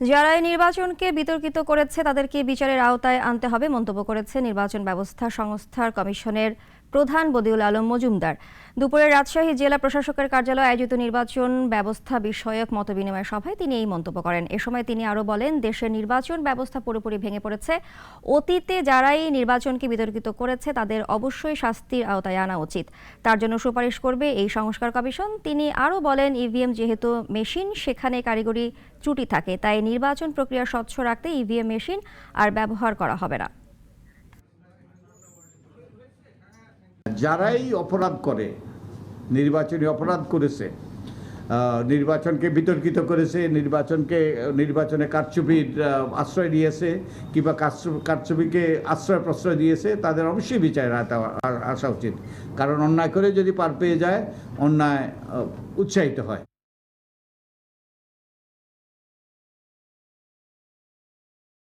যারা এই নির্বাচনকে বিতর্কিত করেছে, তাদেরকে বিচারের আওতায় আনতে হবে, মন্তব্য করেছে নির্বাচন ব্যবস্থা সংস্থার কমিশনের প্রধান বদিউল আলম মজুমদার। দুপুরে রাজশাহী জেলা প্রশাসকের কার্যালয়ে আয়োজিত নির্বাচন ব্যবস্থা বিষয়ক মতবিনিময় সভায় তিনি এই মন্তব্য করেন। এ সময় তিনি আরও বলেন, দেশের নির্বাচন ব্যবস্থা পুরোপুরি ভেঙে পড়েছে। অতীতে যারাই নির্বাচনকে বিতর্কিত করেছে, তাদের অবশ্যই শাস্তির আওতায় আনা উচিত। তার জন্য সুপারিশ করবে এই সংস্কার কমিশন। তিনি আরও বলেন, ইভিএম যেহেতু মেশিন, সেখানে কারিগরি ত্রুটি থাকে। তাই নির্বাচন প্রক্রিয়া স্বচ্ছ রাখতে ইভিএম মেশিন আর ব্যবহার করা হবে না। যারাই অপরাধ করে, নির্বাচনী অপরাধ করেছে নির্বাচনকে বিতর্কিত করেছে, নির্বাচনকে, নির্বাচনে কারচুপির আশ্রয় দিয়েছে কিংবা কারচু- কারচুপিকে আশ্রয় প্রশ্রয় দিয়েছে, তাদের অবশ্যই আ- আসা উচিত। কারণ অন্যায় করে যদি পার পেয়ে যায়, অন্যায় উৎসাহিত হয়।